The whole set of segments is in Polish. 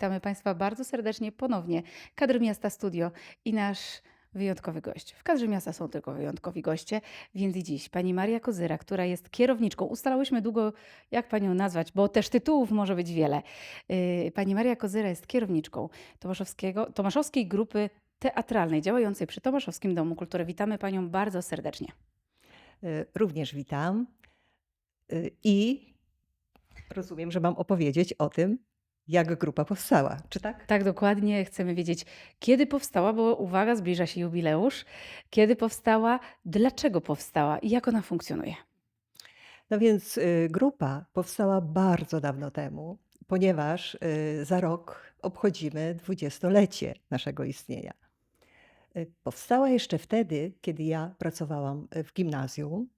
Witamy Państwa bardzo serdecznie ponownie. Kadr Miasta Studio i nasz wyjątkowy gość. W kadrze miasta są tylko wyjątkowi goście, więc i dziś pani Maria Kozyra, która jest kierowniczką. Ustalałyśmy długo, jak panią nazwać, bo też tytułów może być wiele. Yy, Pani Maria Kozyra jest kierowniczką Tomaszowskiego, Tomaszowskiej Grupy Teatralnej działającej przy Tomaszowskim Domu Kultury. Witamy panią bardzo serdecznie. Y, Również witam. Y, I rozumiem, że mam opowiedzieć o tym, jak grupa powstała. Czy tak? Tak, dokładnie. Chcemy wiedzieć, kiedy powstała, bo uwaga, zbliża się jubileusz. Kiedy powstała, dlaczego powstała i jak ona funkcjonuje. No więc y, grupa powstała bardzo dawno temu, ponieważ y, za rok obchodzimy dwudziestolecie naszego istnienia. Y, Powstała jeszcze wtedy, kiedy ja pracowałam w gimnazjum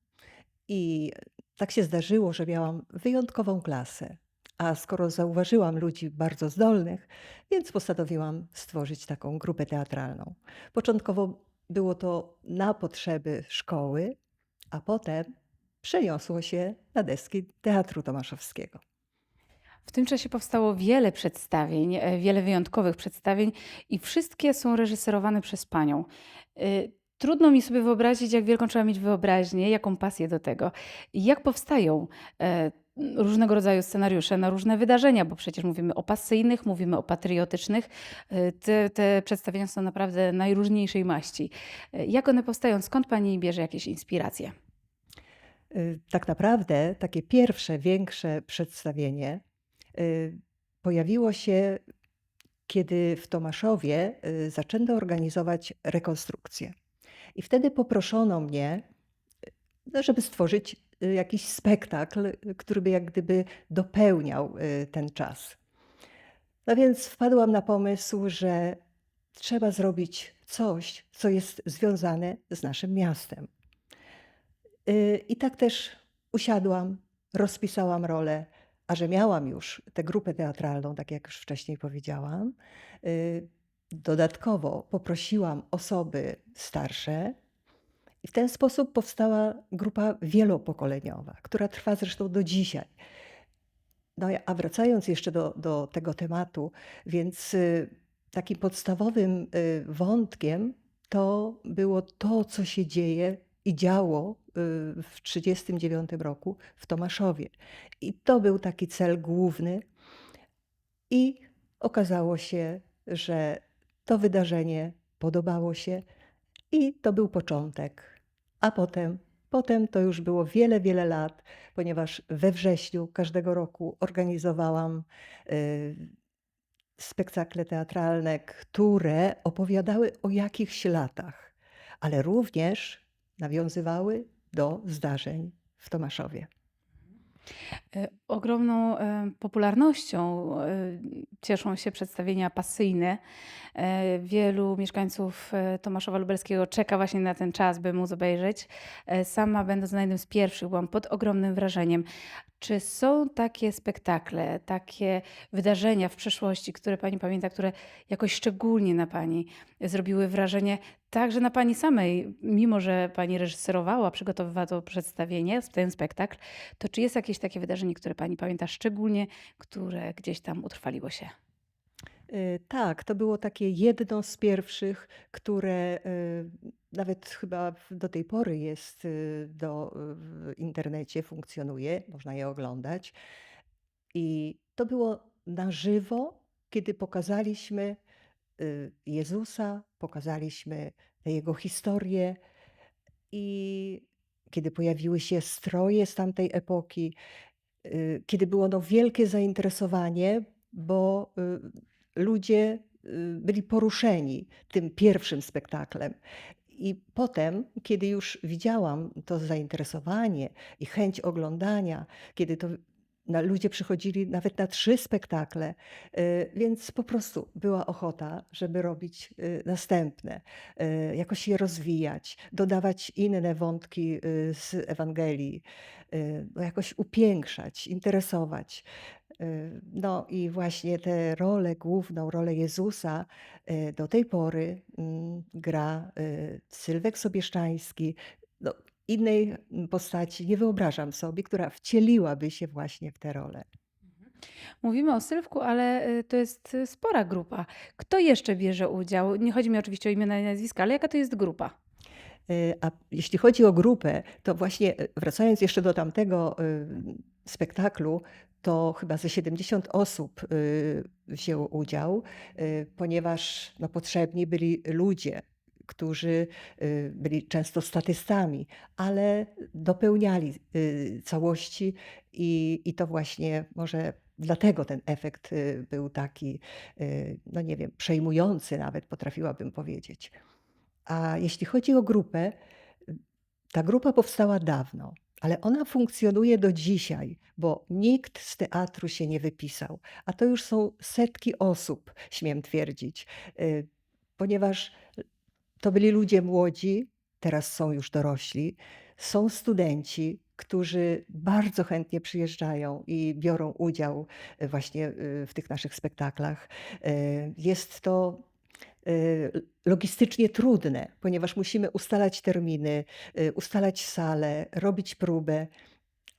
i tak się zdarzyło, że miałam wyjątkową klasę. A skoro zauważyłam ludzi bardzo zdolnych, więc postanowiłam stworzyć taką grupę teatralną. Początkowo było to na potrzeby szkoły, a potem przeniosło się na deski Teatru Tomaszowskiego. W tym czasie powstało wiele przedstawień, e, wiele wyjątkowych przedstawień i wszystkie są reżyserowane przez panią. Y, Trudno mi sobie wyobrazić, jak wielką trzeba mieć wyobraźnię, jaką pasję do tego. Jak powstają e, różnego rodzaju scenariusze na różne wydarzenia, bo przecież mówimy o pasyjnych, mówimy o patriotycznych. E, Te, te przedstawienia są naprawdę najróżniejszej maści. E, Jak one powstają? Skąd pani bierze jakieś inspiracje? Y, Tak naprawdę takie pierwsze, większe przedstawienie y, pojawiło się, kiedy w Tomaszowie y, zaczęto organizować rekonstrukcję. I wtedy poproszono mnie, no, żeby stworzyć y, jakiś spektakl, y, który by jak gdyby dopełniał y, ten czas. No więc wpadłam na pomysł, że trzeba zrobić coś, co jest związane z naszym miastem. Y, I tak też usiadłam, rozpisałam rolę, a że miałam już tę grupę teatralną, tak jak już wcześniej powiedziałam, y, dodatkowo poprosiłam osoby starsze i w ten sposób powstała grupa wielopokoleniowa, która trwa zresztą do dzisiaj. No, a wracając jeszcze do, do tego tematu, więc y, takim podstawowym y, wątkiem to było to, co się dzieje i działo y, w 1939 roku w Tomaszowie. I to był taki cel główny. I okazało się, że to wydarzenie podobało się i to był początek. A potem, potem to już było wiele, wiele lat, ponieważ we wrześniu każdego roku organizowałam y, spektakle teatralne, które opowiadały o jakichś latach, ale również nawiązywały do zdarzeń w Tomaszowie. E, Ogromną e, popularnością e, cieszą się przedstawienia pasyjne. Wielu mieszkańców Tomaszowa Lubelskiego czeka właśnie na ten czas, by móc obejrzeć. Sama będąc na jednym z pierwszych, byłam pod ogromnym wrażeniem. Czy są takie spektakle, takie wydarzenia w przeszłości, które Pani pamięta, które jakoś szczególnie na Pani zrobiły wrażenie, także na Pani samej, mimo że Pani reżyserowała, przygotowywała to przedstawienie, ten spektakl, to czy jest jakieś takie wydarzenie, które Pani pamięta szczególnie, które gdzieś tam utrwaliło się? Y, Tak, to było takie jedno z pierwszych, które y, nawet chyba do tej pory jest y, do, w internecie, funkcjonuje, można je oglądać. I to było na żywo, kiedy pokazaliśmy Jezusa, pokazaliśmy Jego historię i kiedy pojawiły się stroje z tamtej epoki, y, kiedy było no wielkie zainteresowanie, bo y, ludzie y, byli poruszeni tym pierwszym spektaklem. I potem, kiedy już widziałam to zainteresowanie i chęć oglądania, kiedy to ludzie przychodzili nawet na trzy spektakle, y, więc po prostu była ochota, żeby robić y, następne, y, jakoś je rozwijać, dodawać inne wątki z Ewangelii, jakoś upiększać, interesować. No i właśnie tę rolę główną, rolę Jezusa do tej pory mm, gra Sylwek Sobieszczański. Innej mm, postaci nie wyobrażam sobie, która wcieliłaby się właśnie w tę rolę. Mówimy o Sylwku, ale, y, to jest, y, spora grupa. Kto jeszcze bierze udział? Nie chodzi mi oczywiście o imiona i nazwiska, ale jaka to jest grupa? Y, a jeśli chodzi o grupę, to właśnie, wracając jeszcze do tamtego, spektaklu, to chyba ze 70 osób, wzięło udział, ponieważ, no, potrzebni byli ludzie, którzy, y, byli często statystami, ale dopełniali, y, całości i i to właśnie może dlatego ten efekt, y, był taki, no nie wiem, przejmujący nawet potrafiłabym powiedzieć. A jeśli chodzi o grupę, ta grupa powstała dawno, ale ona funkcjonuje do dzisiaj, bo nikt z teatru się nie wypisał, a to już są setki osób, śmiem twierdzić, ponieważ to byli ludzie młodzi, teraz są już dorośli, są studenci, którzy bardzo chętnie przyjeżdżają i biorą udział, y, właśnie, y, w tych naszych spektaklach. Y, jest to logistycznie trudne, ponieważ musimy ustalać terminy, ustalać salę, robić próbę,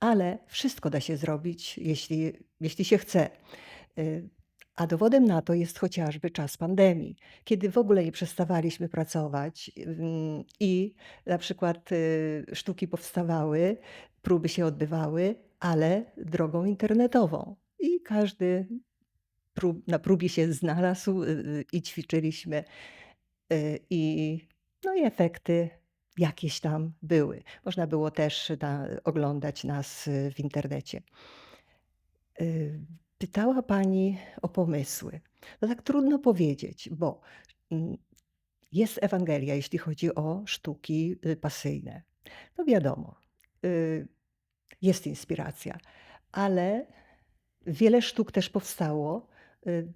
ale wszystko da się zrobić, jeśli jeśli się chce. A dowodem na to jest chociażby czas pandemii, kiedy w ogóle nie przestawaliśmy pracować, i na przykład, y, sztuki powstawały, próby się odbywały, ale drogą internetową i każdy prób na próbie się znalazł, y, y, i ćwiczyliśmy. I no i efekty jakieś tam były. Można było też na oglądać nas, w internecie. Pytała pani o pomysły. No tak trudno powiedzieć, bo, mm, jest Ewangelia, jeśli chodzi o sztuki, y, pasyjne. No wiadomo, y, jest inspiracja, ale wiele sztuk też powstało, y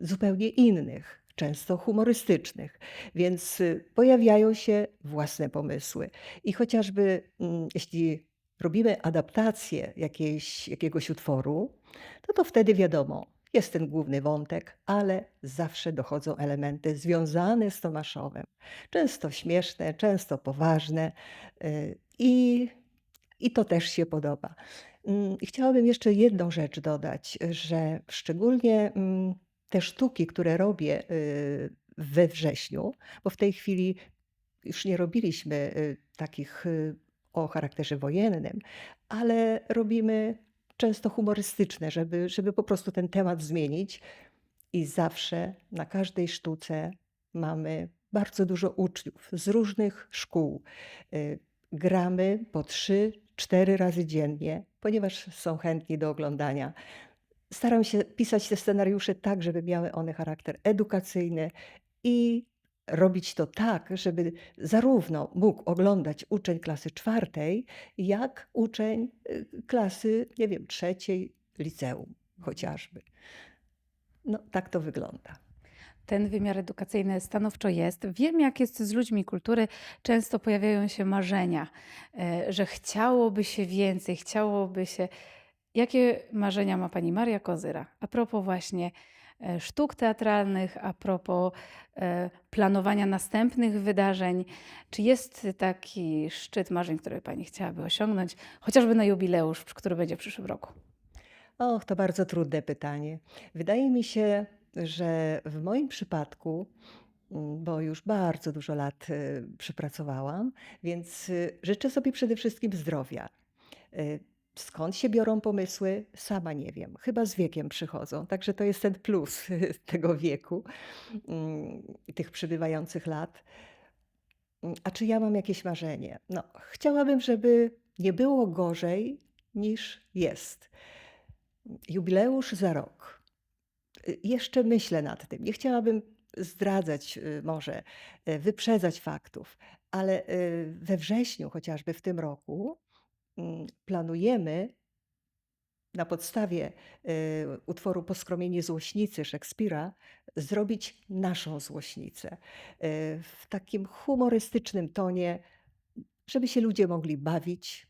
zupełnie innych, często humorystycznych, więc, pojawiają się własne pomysły. I chociażby, mm, jeśli robimy adaptację jakiejś jakiegoś utworu, no to wtedy wiadomo, jest ten główny wątek, ale zawsze dochodzą elementy związane z Tomaszowem. Często śmieszne, często poważne, y, i i to też się podoba. Mm, i chciałabym jeszcze jedną rzecz dodać, że szczególnie, mm, te sztuki, które robię, y, we wrześniu, bo w tej chwili już nie robiliśmy, y, takich, o charakterze wojennym, ale robimy często humorystyczne, żeby żeby po prostu ten temat zmienić i zawsze na każdej sztuce mamy bardzo dużo uczniów z różnych szkół. Y, gramy po 3-4 razy dziennie, ponieważ są chętni do oglądania. Staram się pisać te scenariusze tak, żeby miały one charakter edukacyjny i robić to tak, żeby zarówno mógł oglądać uczeń klasy 4, jak uczeń, y, klasy, nie wiem, 3 liceum chociażby. No, tak to wygląda. Ten wymiar edukacyjny stanowczo jest. Wiem, jak jest z ludźmi kultury. Często pojawiają się marzenia, e, że chciałoby się więcej, chciałoby się jakie marzenia ma pani Maria Kozyra a propos właśnie, sztuk teatralnych, a propos, e, planowania następnych wydarzeń? Czy jest taki szczyt marzeń, który pani chciałaby osiągnąć, chociażby na jubileusz, który będzie w przyszłym roku? Och, to bardzo trudne pytanie. Wydaje mi się, że w moim przypadku, mm, bo już bardzo dużo lat, y, przepracowałam, więc, życzę sobie przede wszystkim zdrowia. Skąd się biorą pomysły? Sama nie wiem. Chyba z wiekiem przychodzą, także to jest ten plus tego wieku, mm, tych przybywających lat. A czy ja mam jakieś marzenie? No, chciałabym, żeby nie było gorzej niż jest. Jubileusz za rok. Jeszcze myślę nad tym. Nie chciałabym zdradzać, y, może, y, wyprzedzać faktów, ale, y, we wrześniu chociażby w tym roku, planujemy na podstawie, y, utworu „Poskromienie złośnicy” Szekspira zrobić naszą złośnicę, y, w takim humorystycznym tonie, żeby się ludzie mogli bawić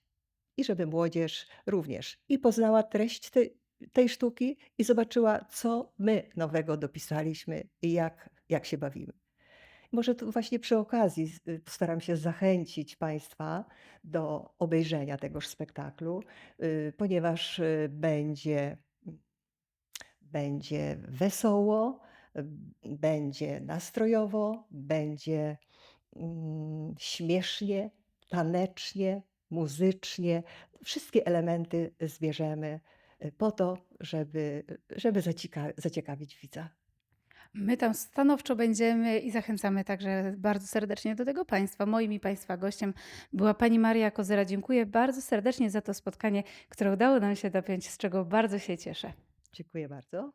i żeby młodzież również i poznała treść tej tej sztuki i zobaczyła, co my nowego dopisaliśmy i jak jak się bawimy. Może tu właśnie przy okazji y, postaram się zachęcić państwa do obejrzenia tegoż spektaklu, y, ponieważ, y, będzie będzie wesoło, będzie nastrojowo, będzie, mm, śmiesznie, tanecznie, muzycznie. Wszystkie elementy zbierzemy, po to, żeby żeby zacieka zaciekawić widza. My tam stanowczo będziemy i zachęcamy także bardzo serdecznie do tego państwa. Moim i państwa gościem była pani Maria Kozyra. Dziękuję bardzo serdecznie za to spotkanie, które udało nam się dopiąć, z czego bardzo się cieszę. Dziękuję bardzo.